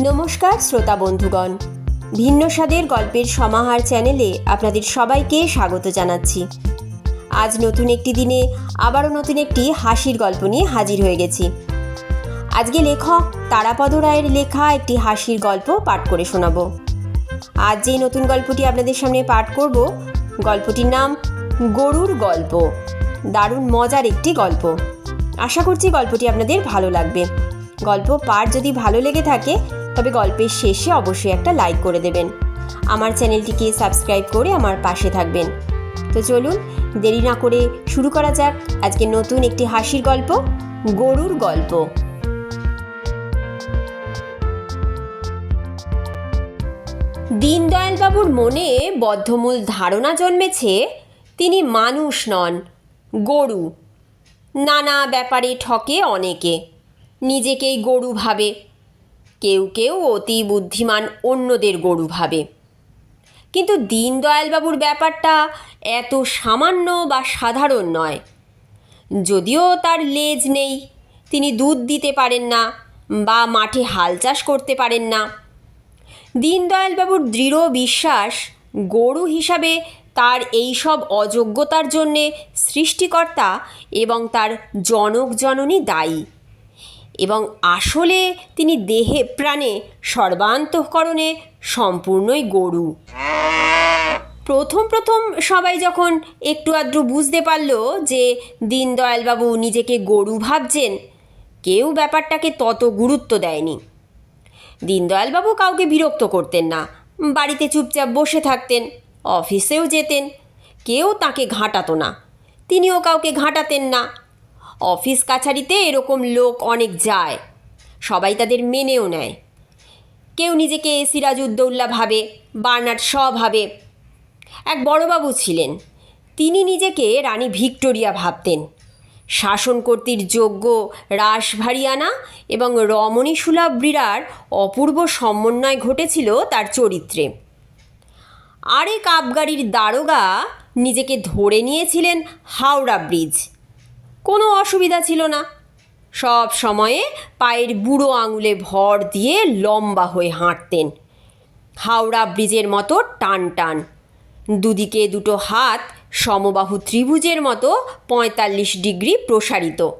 নমস্কার শ্রোতা বন্ধুগণ। ভিন্ন স্বাদের গল্পের সমাহার চ্যানেলে আপনাদের সবাইকে স্বাগত জানাচ্ছি। আজ নতুন একটি দিনে আবারও নতুন একটি হাসির গল্প নিয়ে হাজির হয়ে গেছি। আজকে লেখক তারাপদ রায়ের লেখা একটি হাসির গল্প পাঠ করে শোনাবো। আজ যে নতুন গল্পটি আপনাদের সামনে পাঠ করব, গল্পটির নাম গরুর গল্প। দারুণ মজার একটি গল্প। আশা করছি গল্পটি আপনাদের ভালো লাগবে। গল্প পাঠ যদি ভালো লেগে থাকে, তবে গল্পের শেষে অবশ্যই একটা লাইক করে দেবেন। আমার চ্যানেলটিকে সাবস্ক্রাইব করে আমার পাশে থাকবেন। তো চলুন, দেরি না করে শুরু করা যাক আজকে নতুন একটি হাসির গল্প, গরুর গল্প। দীনদয়ালবাবুর মনে বদ্ধমূল ধারণা জন্মেছে, তিনি মানুষ নন, গরু। নানা ব্যাপারে ঠকে অনেকে। নিজেকেই গরু ভাবে। কেউ কেউ অতি বুদ্ধিমান অন্যদের গরু ভাবে। কিন্তু দীনদয়ালবাবুর ব্যাপারটা এত সামান্য বা সাধারণ নয়। যদিও তার লেজ নেই, তিনি দুধ দিতে পারেন না বা মাঠে হাল চাষ করতে পারেন না। দীনদয়ালবাবুর দৃঢ় বিশ্বাস গরু হিসাবে তার এই সব অযোগ্যতার জন্যে সৃষ্টিকর্তা এবং তার জনক জননী দায়ী। এবং আসলে তিনি দেহে, প্রাণে সর্বান্তঃকরণে সম্পূর্ণই গরু। প্রথম প্রথম সবাই যখন একটু আধটু বুঝতে পারল যে দীনদয়ালবাবু নিজেকে গরু ভাবছেন, কেউ ব্যাপারটাকে তত গুরুত্ব দেয়নি। দীনদয়ালবাবু কাউকে বিরক্ত করতেন না, বাড়িতে চুপচাপ বসে থাকতেন, অফিসেও যেতেন, কেউ তাকে ঘাঁটাতো না। তিনিও কাউকে ঘাঁটাতেন না। অফিস কাছারিতে এরকম লোক অনেক যায়। সবাই তাদের মেনেও নেয়। কেউ নিজেকে সিরাজউদ্দৌল্লা ভাবে, বার্নার্ড শ ভাবে। এক বড়বাবু ছিলেন। তিনি নিজেকে রানী ভিক্টোরিয়া ভাবতেন। শাসন কর্তৃর যোগ্য রাসভারিয়ানা এবং রমণী সুলভ্রীরার অপূর্ব সমন্বয় ঘটেছিল তার চরিত্রে। আরেক আবগারির দারোগা নিজেকে ধরে নিয়েছিলেন হাওড়া ব্রিজ। কোনো অসুবিধা ছিল না। সব সময়ে পায়ের বুড়ো আঙুলে ভর দিয়ে লম্বা হয়ে হাঁটতেন। হাওড়া ব্রিজের মতো টান টান। দুদিকে দুটো হাত সমবাহু ত্রিভুজের মতো পঁয়তাল্লিশ ডিগ্রি প্রসারিত।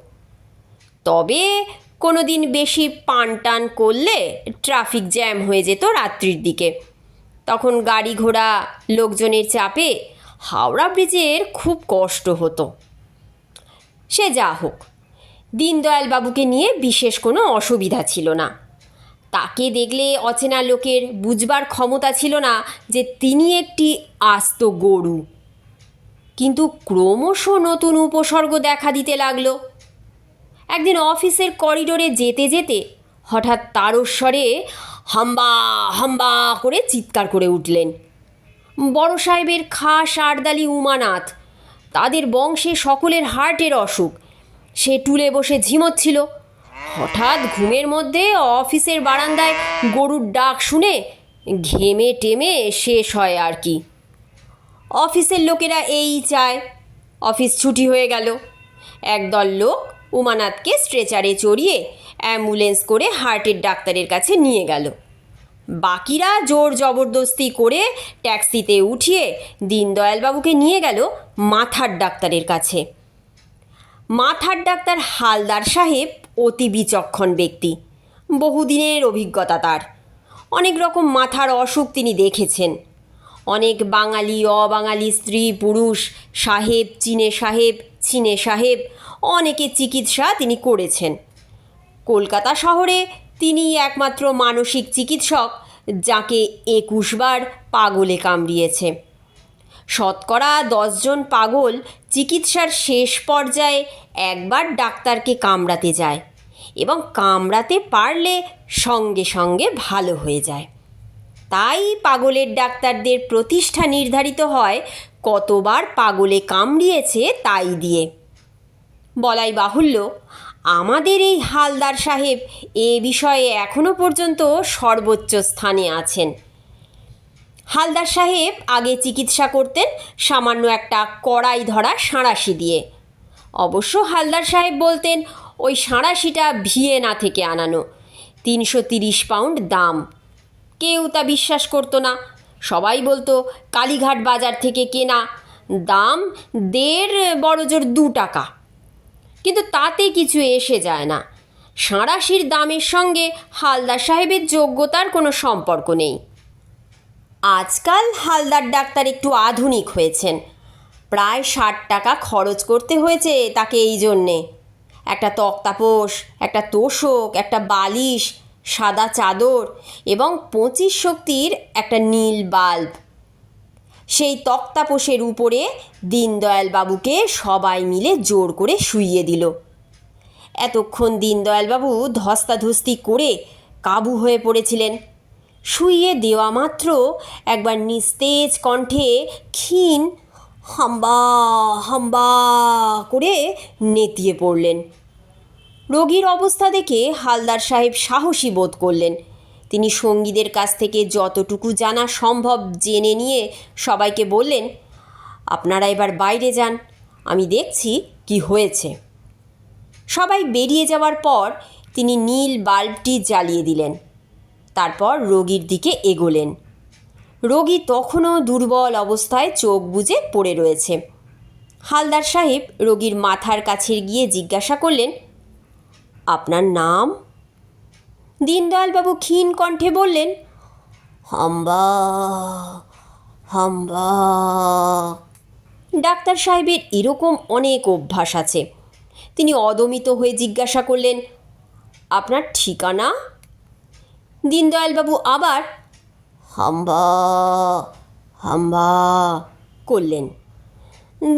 তবে কোনো দিন বেশি পান টান করলে ট্রাফিক জ্যাম হয়ে যেত রাত্রির দিকে। তখন গাড়ি ঘোড়া, লোকজনের চাপে হাওড়া ব্রিজের খুব কষ্ট হতো। সে যা হোক। দীনদয়ালবাবুকে নিয়ে বিশেষ কোনো অসুবিধা ছিল না। তাকে দেখলে অচেনা লোকের বুঝবার ক্ষমতা ছিল না যে তিনি একটি আস্ত গরু। কিন্তু ক্রমশ নতুন উপসর্গ দেখা দিতে লাগল। একদিন অফিসের করিডোরে যেতে যেতে হঠাৎ তারস্বরে হাম্বা হাম্বা করে চিৎকার করে উঠলেন। বড় সাহেবের খাস আরদালি উমানাথ তাদের বংশে সকলের হার্টের অসুখ। সে টুলে বসে ঝিমোচ্ছিল হঠাৎ ঘুমের মধ্যে অফিসের বারান্দায় গরুর ডাক শুনে ঘেমে টেমে শেষ হয় আর কি। অফিসের লোকেরা এই চায়। অফিস ছুটি হয়ে গেল। একদল লোক উমানাথকে স্ট্রেচারে চড়িয়ে অ্যাম্বুলেন্স করে হার্টের ডাক্তারের কাছে নিয়ে গেল। বাকিরা জোর জবরদস্তি করে ট্যাক্সিতে উঠিয়ে দীনদয়ালবাবুকে নিয়ে গেল মাথার ডাক্তারের কাছে। মাথার ডাক্তার হালদার সাহেব অতি বিচক্ষণ ব্যক্তি, বহুদিনের অভিজ্ঞতা তার। অনেক রকম মাথার অসুখ তিনি দেখেছেন। অনেক বাঙালি, অবাঙালি স্ত্রী, পুরুষ, সাহেব, চীনে সাহেব চীনে সাহেব অনেকের চিকিৎসা তিনি করেছেন। কলকাতা শহরে তিনি একমাত্র মানসিক চিকিৎসক, যাকে একুশবার পাগলে কামড়িয়েছে। শতকরা দশজন পাগল চিকিৎসার শেষ পর্যায়ে একবার ডাক্তারকে কামড়াতে যায় এবং কামড়াতে পারলে সঙ্গে সঙ্গে ভালো হয়ে যায়। তাই পাগলের ডাক্তারদের প্রতিষ্ঠা নির্ধারিত হয়, কতবার পাগলে কামড়িয়েছে তাই দিয়ে। বলাই বাহুল্য আমাদের এই হালদার সাহেব এ বিষয়ে এখনও পর্যন্ত সর্বোচ্চ স্থানে আছেন। হালদার সাহেব আগে চিকিৎসা করতেন সামান্য একটা কড়াই ধরা সাঁড়াশি দিয়ে। অবশ্য হালদার সাহেব বলতেন, ওই সাঁড়াশিটা ভিয়েনা থেকে আনানো। তিনশো তিরিশ পাউন্ড দাম। কেউ তা বিশ্বাস করতো না। সবাই বলতো, কালীঘাট বাজার থেকে কেনা। দাম দেড় বড়জোর দু টাকা। কিন্তু তাতে কিছু এসে যায় না। সাঁড়াশির দামের সঙ্গে হালদার সাহেবের যোগ্যতার কোনো সম্পর্ক নেই। আজকাল হালদার ডাক্তার একটু আধুনিক হয়েছেন। প্রায় ষাট টাকা খরচ করতে হয়েছে তাকে এই জন্যে। একটা তক্তাপোষ, একটা তোষক, একটা বালিশ, সাদা চাদর এবং পঁচিশ শক্তির একটা নীল বাল্ব। সেই তক্তাপোষের উপরে দীনদয়াল বাবুকে সবাই মিলে জোর করে শুইয়ে দিল। এতক্ষণ দীনদয়ালবাবু ধস্তাধস্তি করে কাবু হয়ে পড়েছিলেন। শুইয়ে দেওয়া মাত্র একবার নিস্তেজ কণ্ঠে ক্ষীণ হাম্বা হাম্বা করে নেতিয়ে পড়লেন। রোগীর অবস্থা দেখে হালদার সাহেব সাহসী বোধ করলেন। তিনি সঙ্গীদের কাছ থেকে যতটুকু জানা সম্ভব জেনে নিয়ে সবাইকে বললেন, আপনারা এবার বাইরে যান, আমি দেখছি কি হয়েছে। সবাই বেরিয়ে যাওয়ার পর তিনি নীল বাল্বটি জ্বালিয়ে দিলেন, তারপর রোগীর দিকে এগোলেন। রোগী তখনও দুর্বল অবস্থায় চোখ বুজে পড়ে রয়েছে। হালদার সাহেব রোগীর মাথার কাছে গিয়ে জিজ্ঞাসা করলেন, আপনার নাম? দীনদয়ালবাবু ক্ষীণ কণ্ঠে বললেন, হাম্বা হাম্বা। ডাক্তার সাহেবের এরকম অনেক অভ্যাস আছে। তিনি অদমিত হয়ে জিজ্ঞাসা করলেন, আপনার ঠিকানা? দীনদয়ালবাবু আবার, হাম্বা হাম্বা, করলেন।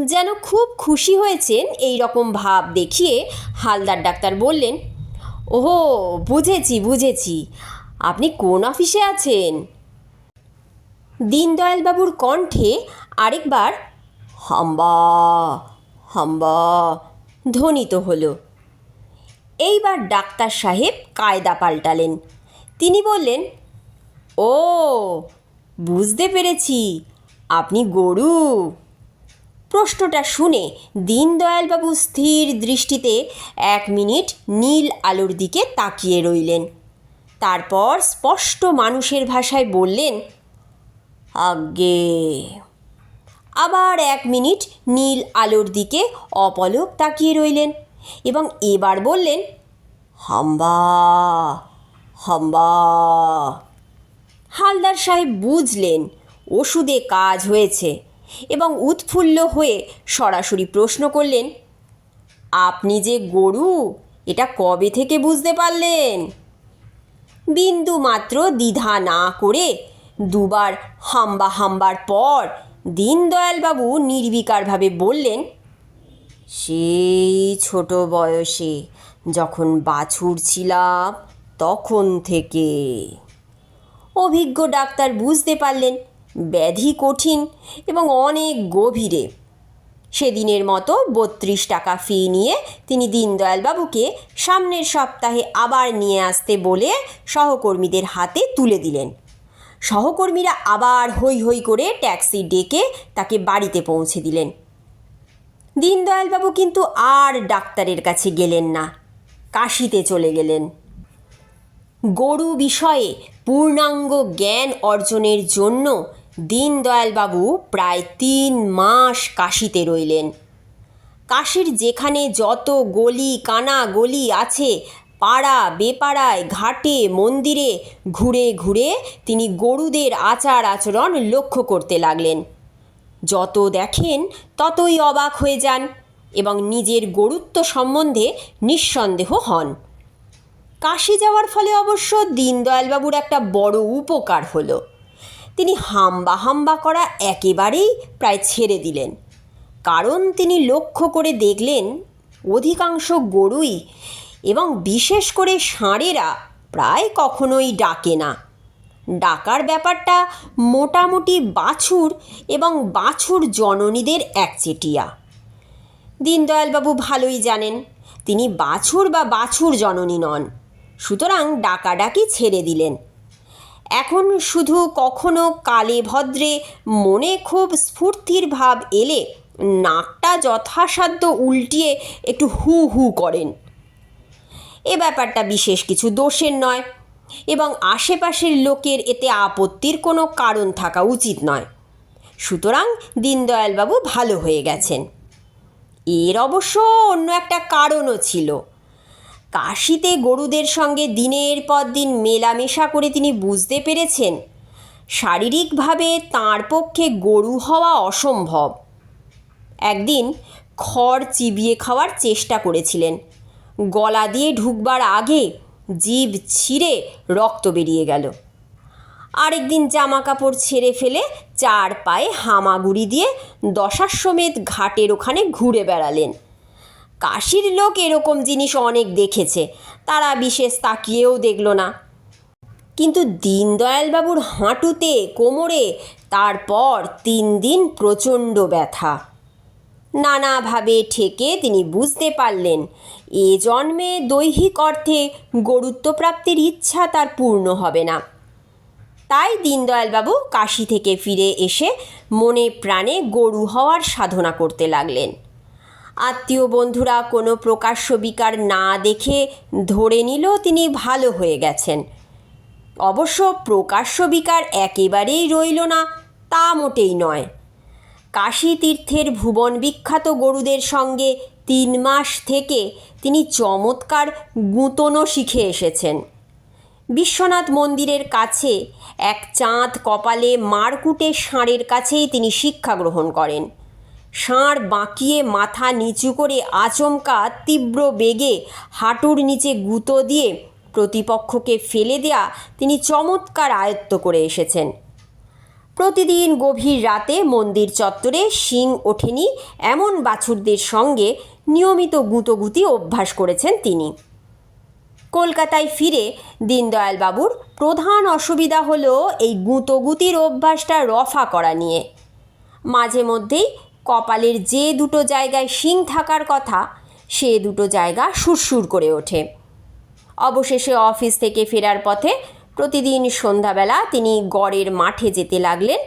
যেন খুব খুশি হয়েছেন এই রকম ভাব দেখিয়ে হালদার ডাক্তার বললেন ওহো, বুঝেছি বুঝেছি। আপনি কোন অফিসে আছেন? দীনদয়ালবাবুর কণ্ঠে আরেকবার, হাম্বা হাম্বা, ধ্বনিত হলো। এইবার ডাক্তার সাহেব কায়দা পাল্টালেন। তিনি বললেন, ও, বুঝতে পেরেছি। আপনি গরু। প্রশ্নটা শুনে দীনদয়ালবাবু স্থির দৃষ্টিতে এক মিনিট নীল আলোর দিকে তাকিয়ে রইলেন। তারপর স্পষ্ট মানুষের ভাষায় বললেন, আজ্ঞে। আবার এক মিনিট নীল আলোর দিকে অপলক তাকিয়ে রইলেন এবং এবার বললেন, হাম্বা হাম্বা। হালদার সাহেব বুঝলেন, ওষুধে কাজ হয়েছে। এবং উৎফুল্ল হয়ে সরাসরি প্রশ্ন করলেন, আপনি যে গরু, এটা কবে থেকে বুঝতে পারলেন? বিন্দু মাত্র দ্বিধা না করে দুবার হাম্বা হাম্বার পর দীনদয়ালবাবু নির্বিকারভাবে বললেন, সেই ছোট বয়সে যখন বাছুর ছিলাম তখন থেকে। অভিজ্ঞ ডাক্তার বুঝতে পারলেন ব্যাধি কঠিন এবং অনেক গভীরে। সেদিনের মতো বত্রিশ টাকা ফি নিয়ে তিনি দীনদয়ালবাবুকে সামনের সপ্তাহে আবার নিয়ে আসতে বলে সহকর্মীদের হাতে তুলে দিলেন। সহকর্মীরা আবার হৈ হৈ করে ট্যাক্সি ডেকে তাকে বাড়িতে পৌঁছে দিলেন। দীনদয়ালবাবু কিন্তু আর ডাক্তারের কাছে গেলেন না, কাশিতে চলে গেলেন। গরু বিষয়ে পূর্ণাঙ্গ জ্ঞান অর্জনের জন্য দীনদয়ালবাবু প্রায় তিন মাস কাশিতে রইলেন। কাশির যেখানে যত গলি কানা গলি আছে, পাড়া বেপাড়ায়, ঘাটে, মন্দিরে, ঘুরে ঘুরে তিনি গরুদের আচার আচরণ লক্ষ্য করতে লাগলেন। যত দেখেন, ততই অবাক হয়ে যান এবং নিজের গরুত্ব সম্বন্ধে নিঃসন্দেহ হন। কাশি যাওয়ার ফলে অবশ্য দীনদয়ালবাবুর একটা বড় উপকার হলো। তিনি হাম্বা হাম্বা করা একেবারেই প্রায় ছেড়ে দিলেন। কারণ তিনি লক্ষ্য করে দেখলেন, অধিকাংশ গরুই এবং বিশেষ করে ষাঁড়েরা প্রায় কখনোই ডাকে না। ডাকার ব্যাপারটা মোটামুটি বাছুর এবং বাছুর জননীদের একচেটিয়া। দীনদয়ালবাবু ভালোই জানেন, তিনি বাছুর বা বাছুর জননী নন, সুতরাং ডাকাডাকি ছেড়ে দিলেন। এখন শুধু কখনো কালে ভদ্রে মনে খুব স্ফূর্তির ভাব এলে নাকটা যথাসাধ্য উল্টিয়ে একটু হু হু করেন। এ ব্যাপারটা বিশেষ কিছু দোষের নয় এবং আশেপাশের লোকের এতে আপত্তির কোনো কারণ থাকা উচিত নয়। সুতরাং দীনদয়ালবাবু ভালো হয়ে গেছেন। এর অবশ্য অন্য একটা কারণও ছিল। কাশিতে গরুদের সঙ্গে দিনের পর দিন মেলামেশা করে তিনি বুঝতে পেরেছেন, শারীরিকভাবে তাঁর পক্ষে গরু হওয়া অসম্ভব। একদিন খড় চিবিয়ে খাওয়ার চেষ্টা করেছিলেন। গলা দিয়ে ঢুকবার আগে জিভ ছিঁড়ে রক্ত বেরিয়ে গেল। আরেকদিন জামা কাপড় ছেড়ে ফেলে চার পায়ে হামাগুড়ি দিয়ে দশাশ্বমেধ ঘাটের ওখানে ঘুরে বেড়ালেন। কাশির লোক এরকম জিনিস অনেক দেখেছে। তারা বিশেষ তাকিয়েও দেখল না। কিন্তু দীনদয়ালবাবুর হাঁটুতে, কোমরে, তারপর তিন দিন প্রচণ্ড ব্যথা। নানাভাবে ঠেকে তিনি বুঝতে পারলেন, এ জন্মে দৈহিক অর্থে গরুত্বপ্রাপ্তির ইচ্ছা তার পূর্ণ হবে না। তাই দীনদয়ালবাবু কাশি থেকে ফিরে এসে মনে প্রাণে গরু হওয়ার সাধনা করতে লাগলেন। আত্মীয় বন্ধুরা কোনো প্রকাশ্য বিকার না দেখে ধরে নিল তিনি ভালো হয়ে গেছেন। অবশ্য প্রকাশ্য বিকার একেবারেই রইল না, তা মোটেই নয়। কাশী তীর্থের ভুবন বিখ্যাত গরুদের সঙ্গে তিন মাস থেকে তিনি চমৎকার গুঁতনও শিখে এসেছেন। বিশ্বনাথ মন্দিরের কাছে এক চাঁদ কপালে মারকুটে ষাঁড়ের কাছেই তিনি শিক্ষা গ্রহণ করেন। ষাঁড় বাঁকিয়ে মাথা নিচু করে আচমকা তীব্র বেগে হাঁটুর নিচে গুঁতো দিয়ে প্রতিপক্ষকে ফেলে দেয়া তিনি চমৎকার আয়ত্ত করে এসেছেন। প্রতিদিন গভীর রাতে মন্দির চত্বরে শিং ওঠেনি এমন বাছুরদের সঙ্গে নিয়মিত গুঁতোগুতি অভ্যাস করেছেন তিনি। কলকাতায় ফিরে দীনদয়ালবাবুর প্রধান অসুবিধা হলো এই গুঁতোগুতির অভ্যাসটা রফা করা নিয়ে। মাঝে মধ্যেই কপালের যে দুটো জায়গায় শিং থাকার কথা, সে দুটো জায়গা সুরসুর করে ওঠে। অবশেষে অফিস থেকে ফেরার পথে প্রতিদিন সন্ধ্যাবেলা তিনি গড়ের মাঠে যেতে লাগলেন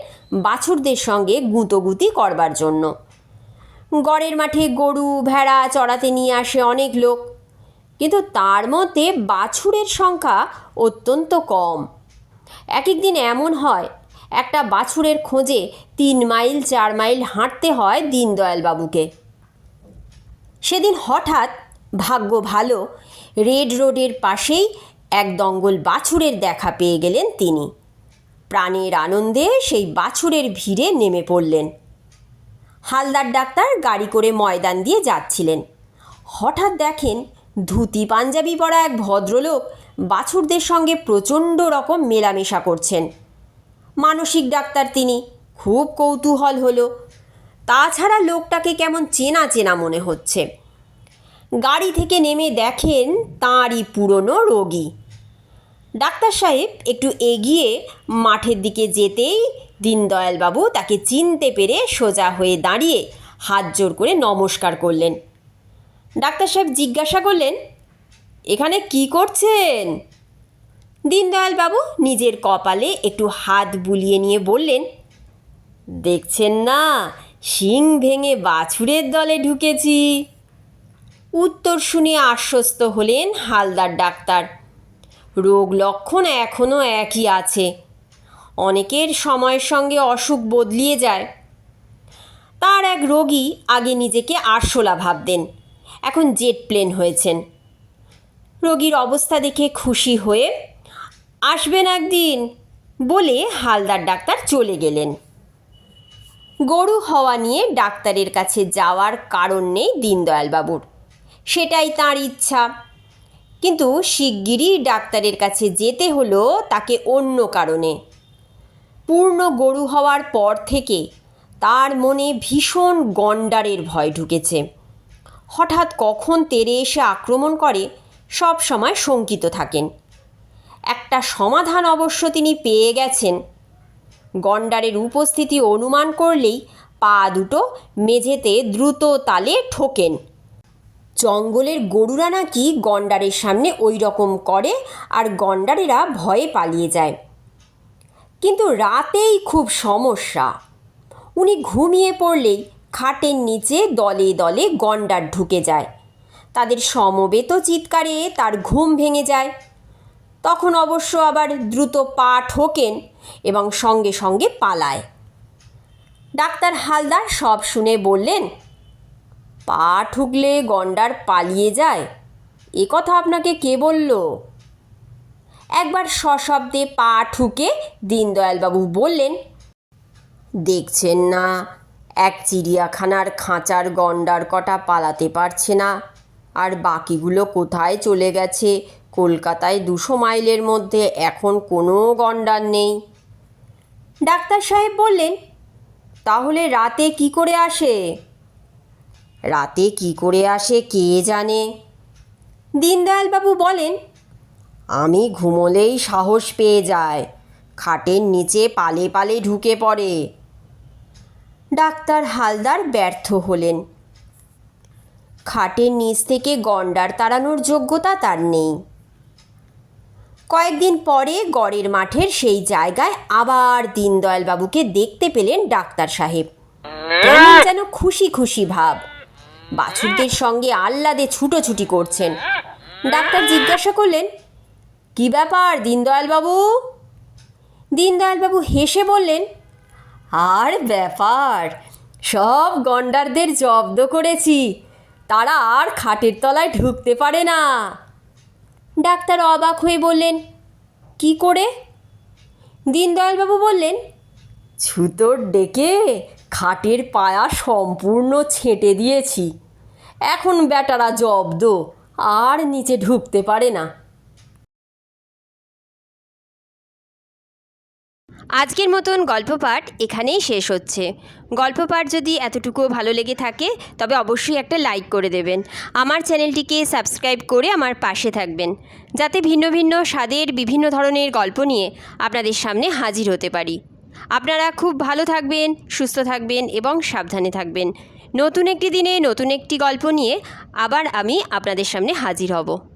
বাছুরদের সঙ্গে গুঁতোগুতি করবার জন্য। গড়ের মাঠে গরু, ভেড়া চড়াতে নিয়ে আসে অনেক লোক। কিন্তু তার মধ্যে বাছুরের সংখ্যা অত্যন্ত কম। এক এক দিন এমন হয় একটা বাছুরের খোঁজে তিন মাইল, চার মাইল হাঁটতে হয় দীনদয়ালবাবুকে। সেদিন হঠাৎ ভাগ্য ভালো, রেড রোডের পাশেই এক দঙ্গল বাছুরের দেখা পেয়ে গেলেন তিনি। প্রাণের আনন্দে সেই বাছুরের ভিড়ে নেমে পড়লেন। হালদার ডাক্তার গাড়ি করে ময়দান দিয়ে যাচ্ছিলেন। হঠাৎ দেখেন ধুতি, পাঞ্জাবি পরা এক ভদ্রলোক বাছুরদের সঙ্গে প্রচণ্ড রকম মেলামেশা করছেন। মানসিক ডাক্তার তিনি। খুব কৌতূহল হলো। তাছাড়া লোকটাকে কেমন চেনা চেনা মনে হচ্ছে। গাড়ি থেকে নেমে দেখেন তাঁরই পুরনো রোগী। ডাক্তার সাহেব একটু এগিয়ে মাঠের দিকে যেতেই দীনদয়ালবাবু তাকে চিনতে পেরে সোজা হয়ে দাঁড়িয়ে হাত জোর করে নমস্কার করলেন। ডাক্তার সাহেব জিজ্ঞাসা করলেন, এখানে কি করছেন? দীনদয়ালবাবু নিজের কপালে একটু হাত বুলিয়ে নিয়ে বললেন, দেখছেন না, শিং ভেঙে বাছুরের দলে ঢুকেছি। উত্তর শুনে আশ্বস্ত হলেন হালদার ডাক্তার, রোগ লক্ষণ এখনও একই আছে, অনেকের সময়ের সঙ্গে অসুখ বদলিয়ে যায়। তার এক রোগী আগে নিজেকে আরশোলা ভাবতেন, এখন জেট প্লেন হয়েছেন। রোগীর অবস্থা দেখে খুশি হয়ে আসবেন একদিন, বলে হালদার ডাক্তার চলে গেলেন। গরু হওয়া নিয়ে ডাক্তারের কাছে যাওয়ার কারণ নেই দীনদয়ালবাবুর। সেটাই তার ইচ্ছা। কিন্তু শিগগিরই ডাক্তারের কাছে যেতে হলো তাকে অন্য কারণে। পূর্ণ গরু হওয়ার পর থেকে তার মনে ভীষণ গন্ডারের ভয় ঢুকেছে। হঠাৎ কখন তেরে এসে আক্রমণ করে, সব সময় শঙ্কিত থাকেন। একটা সমাধান অবশ্য তিনি পেয়ে গেছেন। গন্ডারের উপস্থিতি অনুমান করলেই পা দুটো মেঝেতে দ্রুত তালে ঠোকেন। জঙ্গলের গরুরা নাকি গন্ডারের সামনে ওই রকম করে আর গন্ডারেরা ভয়ে পালিয়ে যায়। কিন্তু রাতেই খুব সমস্যা। উনি ঘুমিয়ে পড়লেই খাটের নিচে দলে দলে গন্ডার ঢুকে যায়। তাদের সমবেত চিৎকারে তার ঘুম ভেঙে যায়। তখন অবশ্য আবার দ্রুত পা ঠোকেন এবং সঙ্গে সঙ্গে পালায়। ডাক্তার হালদার সব শুনে বললেন, পা ঠুকলে গন্ডার পালিয়ে যায়। এ কথা আপনাকে কে বলল? একবার সশব্দে পা ঠুকে দীনদয়ালবাবু বললেন, দেখছেন না, এক চিড়িয়াখানার খাঁচার গন্ডার কটা পালাতে পারছে না। আর বাকিগুলো কোথায় চলে গেছে কলকাতায় দুশো মাইলের মধ্যে এখন কোনো গন্ডার নেই। ডাক্তার সাহেব বললেন, তাহলে রাতে কি করে আসে? রাতে কি করে আসে কে জানে? দীনদয়ালবাবু বলেন, আমি ঘুমোলেই সাহস পেয়ে যায়, খাটের নিচে পালে পালে ঢুকে পড়ে। ডাক্তার হালদার ব্যর্থ হলেন। খাটের নিচ থেকে গন্ডার তাড়ানোর যোগ্যতা তার নেই। কয়েকদিন পরে গড়ের মাঠের সেই জায়গায় আবার দীনদয়ালবাবুকে দেখতে পেলেন ডাক্তার সাহেব। যেন খুশি খুশি ভাব। বাছুরদের সঙ্গে আহ্লাদে ছুটোছুটি করছেন। ডাক্তার জিজ্ঞাসা করলেন, কি ব্যাপার দীনদয়ালবাবু? দীনদয়ালবাবু হেসে বললেন, আর ব্যাপার, সব গন্ডারদের জব্দ করেছি। তারা আর খাটের তলায় ঢুকতে পারে না। ডাক্তার অবাক হয়ে বললেন, কি করে? দীনদয়ালবাবু বললেন, ছুতোর ডেকে খাটের পায়া সম্পূর্ণ ছেঁটে দিয়েছি। এখন বেটারা জব্দ, আর নিচে ঢুকতে পারে না। আজকের মতন গল্প পাঠ এখানেই শেষ হচ্ছে। গল্প পাঠ যদি এতটুকুও ভালো লেগে থাকে, তবে অবশ্যই একটা লাইক করে দেবেন। আমার চ্যানেলটিকে সাবস্ক্রাইব করে আমার পাশে থাকবেন। যাতে ভিন্ন ভিন্ন স্বাদের বিভিন্ন ধরনের গল্প নিয়ে আপনাদের সামনে হাজির হতে পারি। আপনারা খুব ভালো থাকবেন, সুস্থ থাকবেন এবং সাবধানে থাকবেন। নতুন একটি দিনে নতুন একটি গল্প নিয়ে আবার আমি আপনাদের সামনে হাজির হব।